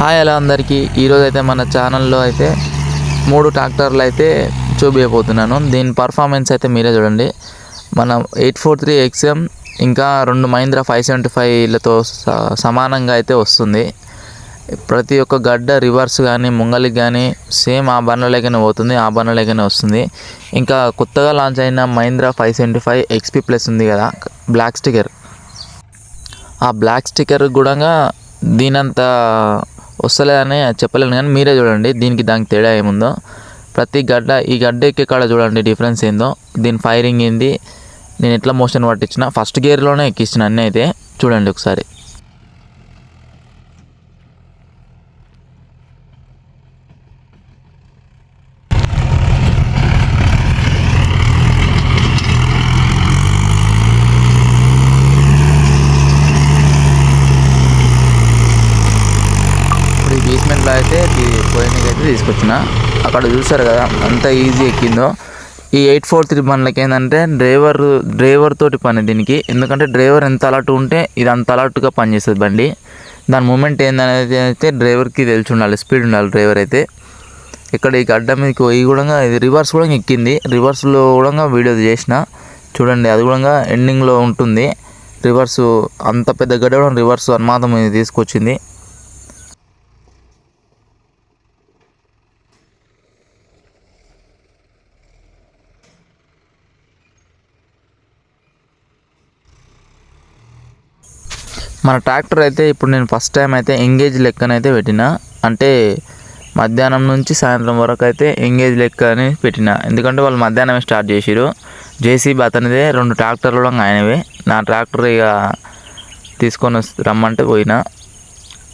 Hi అలా అందరికీ. ఈరోజు అయితే మన ఛానల్లో అయితే మూడు ట్రాక్టర్లు అయితే చూపించబోతున్నాను దీని పర్ఫార్మెన్స్ అయితే మీరే చూడండి. మనం ఎయిట్ ఫోర్ త్రీ ఎక్స్ఎం ఇంకా రెండు మహీంద్రా ఫైవ్ సెవెంటీ ఫైవ్లతో సమానంగా అయితే వస్తుంది. ప్రతి ఒక్క గడ్డ రివర్స్ కానీ ముంగలికి కానీ సేమ్ ఆ బండ్లలోకనే పోతుంది ఆ బండ్లలోకనే వస్తుంది. ఇంకా కొత్తగా లాంచ్ అయిన Mahindra five seventy five XP plus ఉంది కదా బ్లాక్ స్టిక్కర్ ఆ బ్లాక్ స్టిక్కర్ కూడా దీనంత వస్తలేదని చెప్పలేను. కానీ మీరే చూడండి దీనికి దానికి తేడా ఏముందో. ప్రతి గడ్డ ఈ గడ్డ ఎక్కే కాడ చూడండి డిఫరెన్స్ ఏందో. దీని ఫైరింగ్ ఏంది? నేను ఎట్లా మోషన్ పట్టించిన ఫస్ట్ గేర్లోనే ఎక్కించిన అన్నీ అయితే చూడండి ఒకసారి ఇప్పుడు ఈ బేస్మెంట్లో అయితే పోయినకి అయితే తీసుకొచ్చిన. అక్కడ చూసారు కదా అంత ఈజీ ఎక్కిందో. ఈ ఎయిట్ ఫోర్ త్రీ బండ్లకి ఏంటంటే డ్రైవర్ డ్రైవర్ తోటి పని దీనికి. ఎందుకంటే డ్రైవర్ ఎంత అలర్ట్ ఉంటే ఇది అంత అలర్ట్గా పనిచేస్తుంది బండి. దాని మూమెంట్ ఏందనేది అయితే డ్రైవర్కి తెలిసి ఉండాలి స్పీడ్ ఉండాలి డ్రైవర్ అయితే. ఇక్కడ ఈ గడ్డ మీదకి పోయి కూడా ఇది రివర్స్ కూడా ఎక్కింది. రివర్స్లో కూడా వీడియో చేసిన. చూడండి అది కూడా ఎండింగ్లో ఉంటుంది. రివర్స్ అంత పెద్ద గడ్డ కూడా రివర్స్ అన్మాదం ఇది తీసుకొచ్చింది. మన ట్రాక్టర్ అయితే ఇప్పుడు నేను ఫస్ట్ టైం అయితే ఎంగేజ్ లెక్కనైతే పెట్టిన. అంటే మధ్యాహ్నం నుంచి సాయంత్రం వరకు అయితే ఎంగేజ్ లెక్క అని పెట్టిన. ఎందుకంటే వాళ్ళు మధ్యాహ్నమే స్టార్ట్ చేసిరు జేసీబీ అతనిదే రెండు ట్రాక్టర్లు కూడా ఆయనవే. నా ట్రాక్టర్ ఇక తీసుకొని రమ్మంటే పోయినా.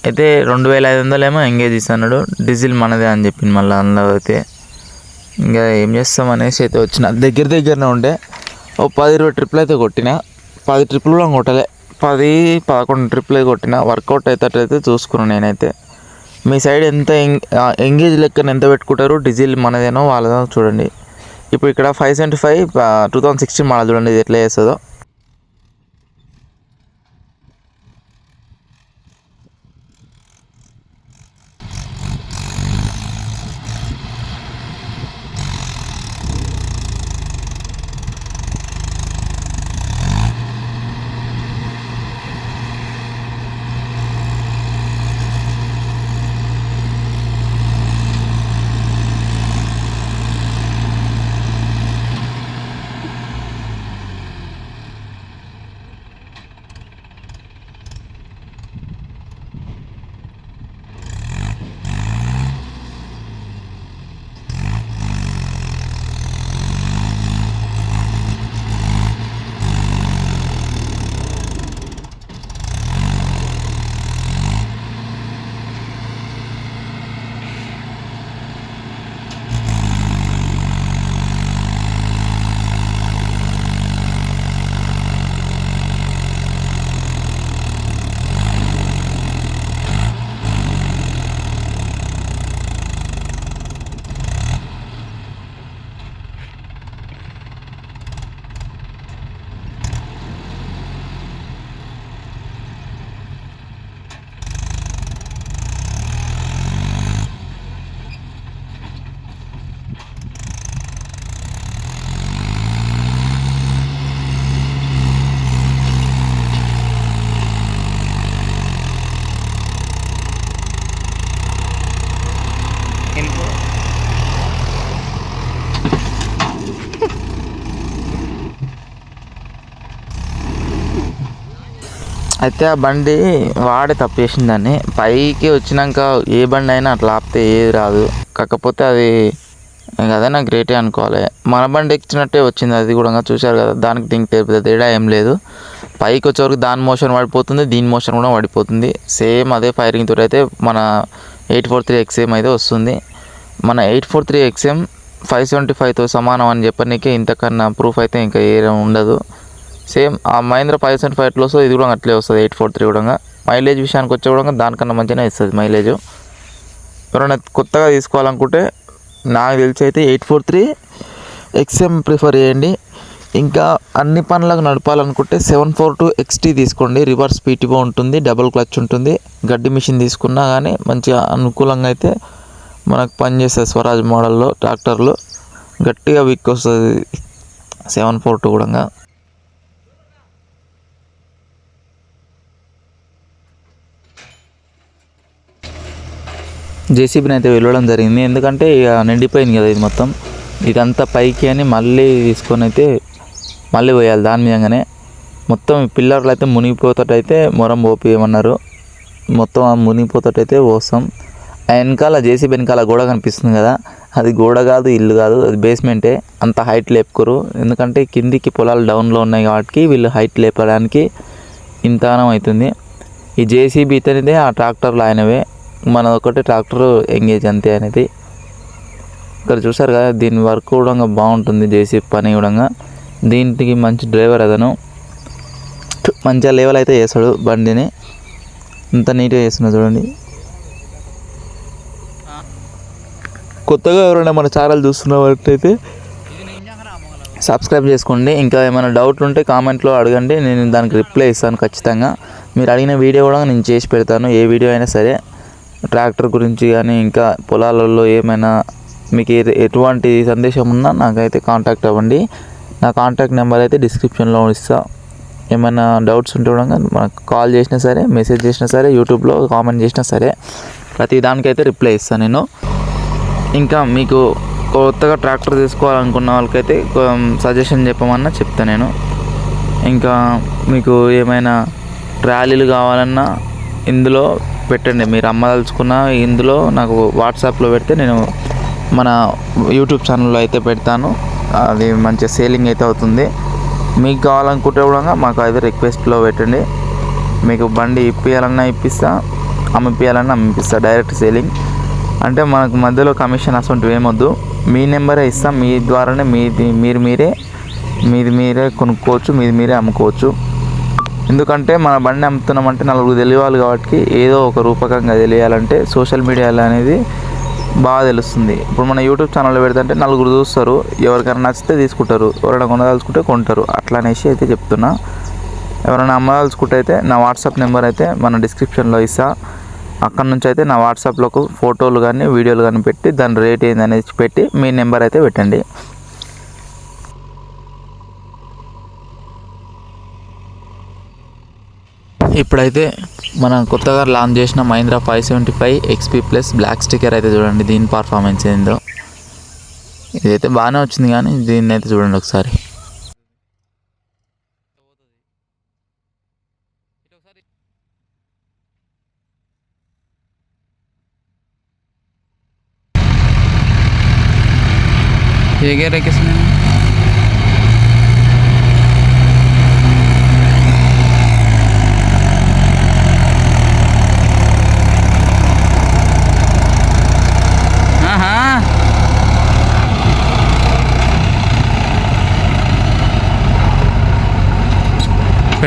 అయితే రెండు వేల ఐదు వందలేమో ఎంగేజ్ ఇస్తున్నాడు. డీజిల్ మనదే అని చెప్పింది మళ్ళీ అందులో అయితే. ఇంకా ఏం చేస్తాం అనేసి అయితే వచ్చిన. దగ్గర దగ్గరనే ఉండే. ఓ పది ఇరవై ట్రిప్లు అయితే కొట్టిన. పది ట్రిప్లు కూడా కొట్టలే. పది పదకొండు ట్రిప్లు కొట్టిన వర్కౌట్ అయితే చూసుకున్నాను నేనైతే. మీ సైడ్ ఎంత ఎంగ్- ఎంగేజ్ లెక్కన ఎంత పెట్టుకుంటారు? డీజిల్ మనదేనో వాళ్ళదో చూడండి. ఇప్పుడు ఇక్కడ five seventy five two thousand sixteen model చూడండి ఇది ఎట్లా చేస్తుందో. అయితే ఆ బండి వాడే తప్పేసిందని పైకి వచ్చినాక ఏ బండి అయినా అట్లా ఆపితే ఏది రాదు. కాకపోతే అది కదా అదైనా గ్రేటే అనుకోవాలి. మన బండి ఎక్కినట్టే వచ్చింది అది కూడా చూశారు కదా. దానికి దీనికి పెద్ద తేడా ఏం లేదు. పైకి వచ్చేవరకు దాని మోషన్ పడిపోతుంది దీని మోషన్ కూడా పడిపోతుంది. సేమ్ అదే ఫైరింగ్ తోటి అయితే మన ఎయిట్ ఫోర్ త్రీ ఎక్స్ఎం అయితే వస్తుంది. మన eight four three XM five seventy ఫైవ్తో సమానం అని చెప్పనికే ఇంతకన్నా ప్రూఫ్ అయితే ఇంకా ఏ ఉండదు. సేమ్ ఆ మహేంద్ర ఫైవ్ సెవెంటీ ఫైవ్ ఎట్లా వస్తుంది ఇది కూడా అట్లే వస్తుంది ఎయిట్ ఫోర్ త్రీ కూడా. మైలేజ్ విషయానికి వచ్చే కూడా దానికన్నా మంచిగానే ఇస్తుంది మైలేజ్. ఎవరైనా కొత్తగా తీసుకోవాలనుకుంటే నాకు తెలిసి అయితే eight four three XM prefer చేయండి. ఇంకా అన్ని పనులకు నడపాలనుకుంటే సెవెన్ ఫోర్ టూ ఎక్స్టీ తీసుకోండి. రివర్స్ పీటీఓ ఉంటుంది డబుల్ క్లచ్ ఉంటుంది. గడ్డి మిషన్ తీసుకున్నా కానీ మంచిగా అనుకూలంగా అయితే మనకు పనిచేస్తుంది స్వరాజ్ మోడల్లో ట్రాక్టర్లు గట్టిగా విక్ వస్తుంది సెవెన్ ఫోర్ టూ కూడా. జేసీబీని అయితే వెళ్ళడం జరిగింది. ఎందుకంటే ఇక నిండిపోయింది కదా ఇది మొత్తం. ఇదంతా పైకి అని మళ్ళీ తీసుకొని అయితే మళ్ళీ పోయాలి దాని మీదగానే. మొత్తం పిల్లర్లు అయితే మునిగిపోతటైతే మొరం పోపియమన్నారు. మొత్తం ఆ మునిగిపోతటైతే పోస్తాం. ఆ వెనకాల జేసీబీ వెనకాల గోడ కనిపిస్తుంది కదా. అది గోడ కాదు ఇల్లు కాదు అది బేస్మెంటే. అంత హైట్ లేపుకోరు. ఎందుకంటే కిందికి పొలాలు డౌన్లో ఉన్నాయి కాబట్టి వీళ్ళు హైట్ లేపడానికి ఇంతగానం అవుతుంది. ఈ జేసీబీ ఇతనిదే ఆ ట్రాక్టర్లు ఆయనవే. మన ఒకటి ట్రాక్టర్ ఎంగేజ్ అంతే అనేది. ఇక్కడ చూసారు కదా దీని వర్క్ కూడా బాగుంటుంది జేసీ పని కూడా దీనికి మంచి డ్రైవర్ అతను. మంచిగా లెవెల్ అయితే చేస్తాడు బండిని. ఇంత నీట్గా చేస్తున్నా చూడండి. కొత్తగా ఎవరైనా మన ఛానల్ చూస్తున్నట్టయితే సబ్స్క్రైబ్ చేసుకోండి. ఇంకా ఏమైనా డౌట్లు ఉంటే కామెంట్లో అడగండి. నేను దానికి రిప్లై ఇస్తాను ఖచ్చితంగా. మీరు అడిగిన వీడియో కూడా నేను చేసి పెడతాను. ఏ వీడియో అయినా సరే. ట్రాక్టర్ గురించి కానీ ఇంకా పొలాలలో ఏమైనా మీకు ఏది ఎటువంటి సందేశం ఉన్నా నాకైతే కాంటాక్ట్ అవ్వండి. నా కాంటాక్ట్ నెంబర్ అయితే డిస్క్రిప్షన్లో ఇస్తా. ఏమైనా డౌట్స్ ఉంటే కూడా మనకు కాల్ చేసినా సరే మెసేజ్ చేసినా సరే యూట్యూబ్లో కామెంట్ చేసినా సరే ప్రతి దానికైతే రిప్లై ఇస్తాను నేను. ఇంకా మీకు కొత్తగా ట్రాక్టర్ తీసుకోవాలనుకున్న వాళ్ళకైతే సజెషన్ చెప్పమన్నా చెప్తా నేను. ఇంకా మీకు ఏమైనా ట్రాలీలు కావాలన్నా ఇందులో పెట్టండి. మీరు అమ్మదలుచుకున్న ఇందులో నాకు వాట్సాప్లో పెడితే నేను మన యూట్యూబ్ ఛానల్లో అయితే పెడతాను. అది మంచిగా సేలింగ్ అయితే అవుతుంది. మీకు కావాలనుకుంటే కూడా మాకు అయితే రిక్వెస్ట్లో పెట్టండి. మీకు బండి ఇప్పియాలన్నా ఇప్పిస్తా అమ్మిపియాలన్నా అమ్మిపిస్తా డైరెక్ట్ సేలింగ్ అంటే మనకు మధ్యలో కమిషన్ అసలు ఏమొద్దు. మీ నెంబరే ఇస్తాం. మీ ద్వారానే మీది మీరు మీరే మీది మీరే కొనుక్కోవచ్చు మీది మీరే అమ్ముకోవచ్చు. ఎందుకంటే మన బండి అమ్ముతున్నామంటే నలుగురు తెలియాలి కాబట్టి ఏదో ఒక రూపకంగా తెలియాలంటే సోషల్ మీడియాలో అనేది బాగా తెలుస్తుంది. ఇప్పుడు మన యూట్యూబ్ ఛానల్లో పెడితే నలుగురు చూస్తారు ఎవరికైనా నచ్చితే తీసుకుంటారు ఎవరైనా కొనదలుచుకుంటే కొంటారు. అట్లా అనేసి అయితే చెప్తున్నా. ఎవరైనా అమ్మదలుచుకుంటే అయితే నా వాట్సాప్ నెంబర్ అయితే మన డిస్క్రిప్షన్లో ఇస్తా. అక్కడ నుంచి అయితే నా వాట్సాప్లోకి ఫోటోలు కానీ వీడియోలు కానీ పెట్టి దాని రేట్ ఏంది అనేది పెట్టి మీ నెంబర్ అయితే పెట్టండి. ఇప్పుడైతే మనం కొత్తగా లాంచ్ చేసిన Mahindra five seventy five XP plus black sticker అయితే చూడండి. దీని పర్ఫార్మెన్స్ ఏందో. ఇదైతే బాగానే వచ్చింది కానీ దీన్ని అయితే చూడండి ఒకసారి. ఏ గేర్ ఎక్కేస్తున్నాను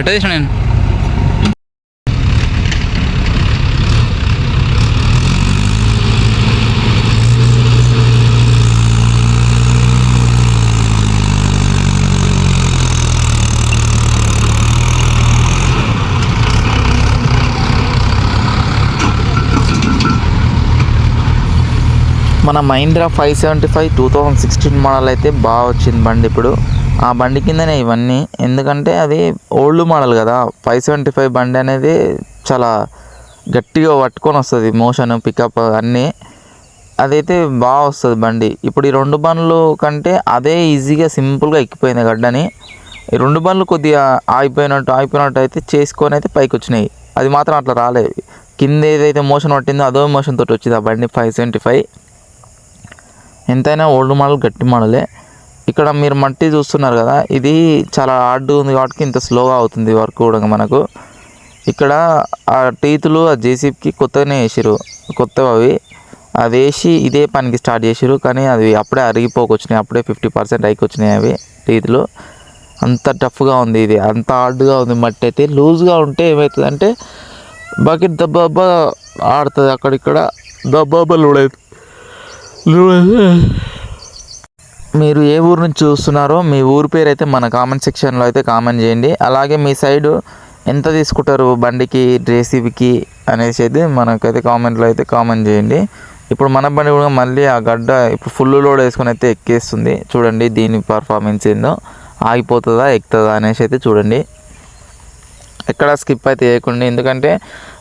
పెట్టేసిన నేను. మన Mahindra five seventy five two thousand sixteen model అయితే బాగా వచ్చింది బండి ఇప్పుడు. ఆ బండి కిందనే ఇవన్నీ. ఎందుకంటే అది ఓల్డ్ మోడల్ కదా. ఫైవ్ సెవెంటీ ఫైవ్ బండి అనేది చాలా గట్టిగా పట్టుకొని వస్తుంది. మోషన్ పికప్ అన్నీ. అదైతే బాగా వస్తుంది బండి. ఇప్పుడు ఈ రెండు బండ్లు కంటే అదే ఈజీగా సింపుల్గా ఎక్కిపోయింది గడ్డని. ఈ రెండు బండ్లు కొద్దిగా ఆగిపోయినట్టు ఆగిపోయినట్టు అయితే చేసుకొని అయితే పైకి వచ్చినాయి. అది మాత్రం అట్లా రాలేదు కింద ఏదైతే మోషన్ పట్టిందో అదో మోషన్ తోటి వచ్చింది ఆ బండి ఫైవ్ సెవెంటీ ఫైవ్. ఎంతైనా ఓల్డ్ మోడల్ గట్టి మోడలే. ఇక్కడ మీరు మట్టి చూస్తున్నారు కదా ఇది చాలా హార్డ్ ఉంది కాబట్టి ఇంత స్లోగా అవుతుంది వర్క్ కూడా మనకు. ఇక్కడ ఆ టీతులు ఆ జేసీబీకి కొత్తగానే వేసిరు కొత్తవి. అవి అది వేసి ఇదే పనికి స్టార్ట్ చేసిరు కానీ అది అప్పుడే అరిగిపోకొచ్చినాయి. అప్పుడే ఫిఫ్టీ పర్సెంట్ అయికొచ్చినాయి అవి టీతులు అంత టఫ్గా ఉంది ఇది. అంత హార్డ్గా ఉంది మట్టి అయితే. లూజ్గా ఉంటే ఏమవుతుంది అంటే బకెట్ దెబ్బ ఆడుతుంది అక్కడిక్కడ. దెబ్బ దెబ్బ లూడైతే మీరు ఏ ఊరు నుంచి చూస్తున్నారో మీ ఊరి పేరు అయితే మన కామెంట్ సెక్షన్లో అయితే కామెంట్ చేయండి. అలాగే మీ సైడ్ ఎంత తీసుకుంటారు బండికి జేసీబీకి అనేసి అయితే మనకైతే కామెంట్లో అయితే కామెంట్ చేయండి. ఇప్పుడు మన బండి కూడా మళ్ళీ ఆ గడ్డ ఇప్పుడు ఫుల్ లోడ్ వేసుకొని అయితే ఎక్కేస్తుంది. చూడండి దీని పర్ఫార్మెన్స్ ఏందో. ఆగిపోతుందా ఎక్కుతుందా అనేసి అయితే చూడండి. ఎక్కడ స్కిప్ అయితే చేయకుండా ఎందుకంటే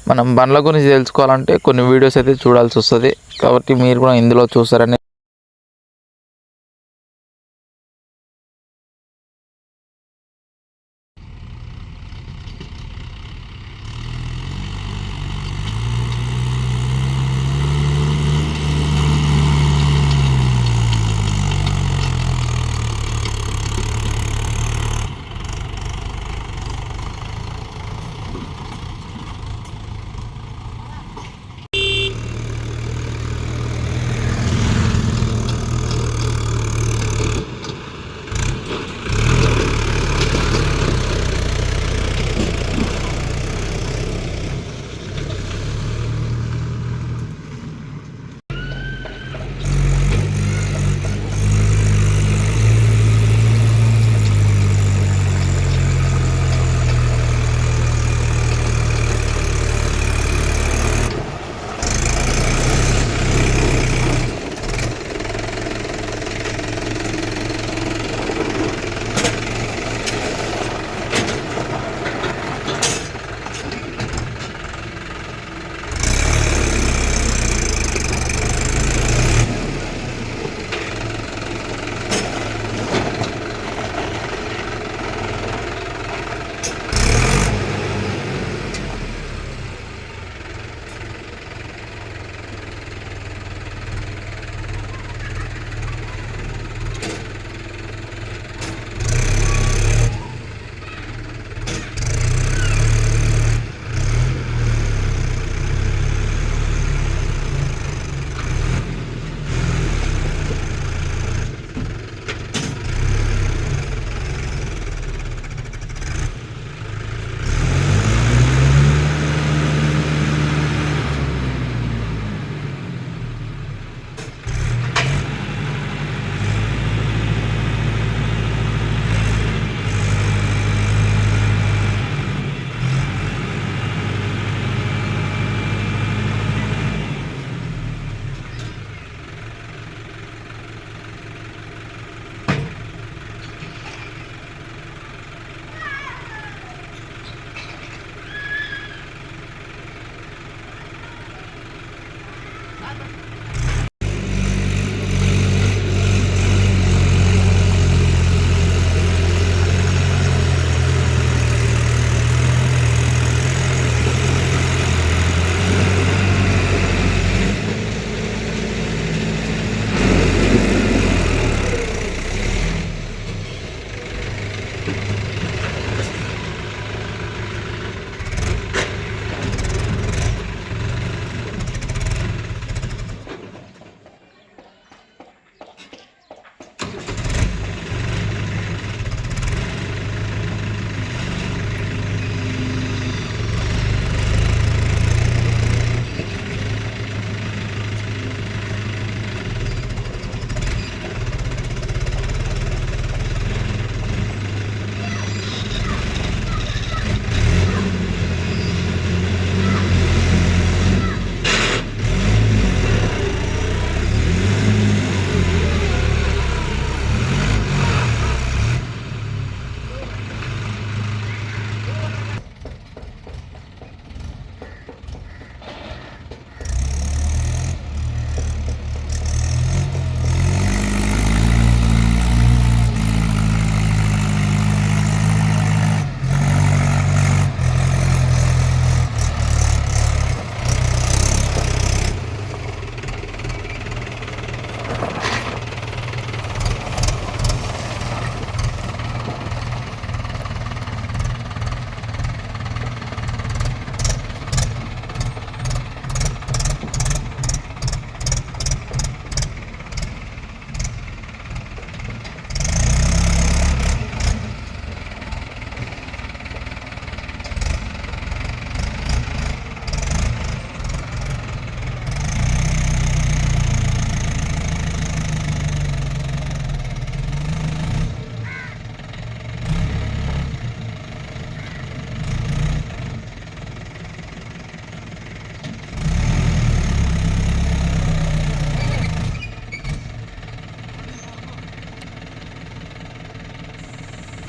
మనం బండ్ల గురించి తెలుసుకోవాలంటే కొన్ని వీడియోస్ అయితే చూడాల్సి వస్తుంది. కాబట్టి మీరు కూడా ఇందులో చూస్తారని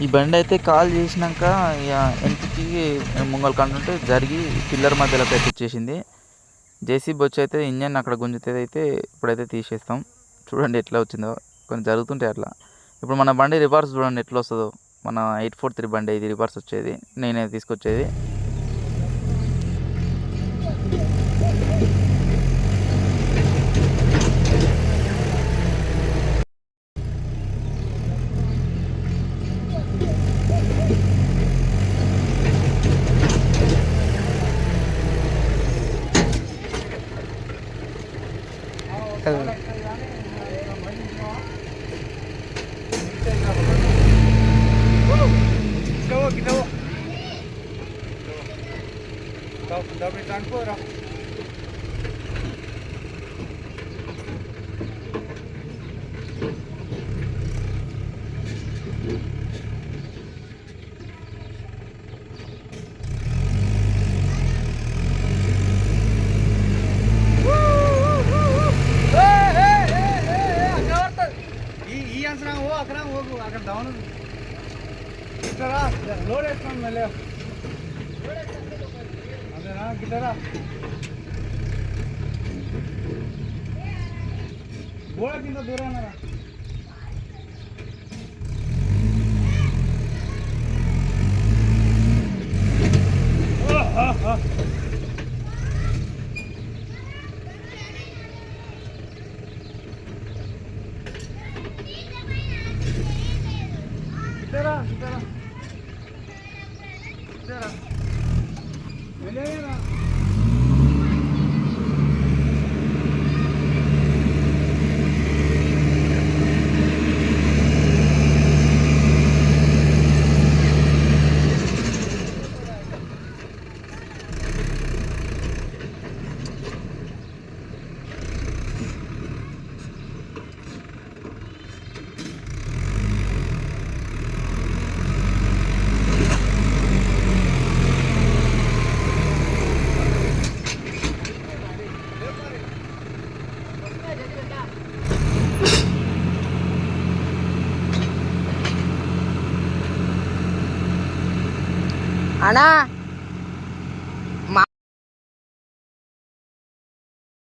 ఈ బండి అయితే కాల్ చేసినాక ఇక వెనక్కి ముంగల్ కంటుంటే జరిగి పిల్లర్ మధ్యలో పెట్టించేసింది జేసీబీ వచ్చి అయితే ఇంజన్ అక్కడ గుంజితే అయితే ఇప్పుడైతే తీసేస్తాం. చూడండి ఎట్లా వచ్చిందో. కొన్ని జరుగుతుంటాయి అట్లా. ఇప్పుడు మన బండి రివర్స్ చూడండి ఎట్లా వస్తుందో. మన ఎయిట్ ఫోర్ త్రీ బండి ఇది రివర్స్ వచ్చేది. నేనే తీసుకొచ్చేది. అన్నా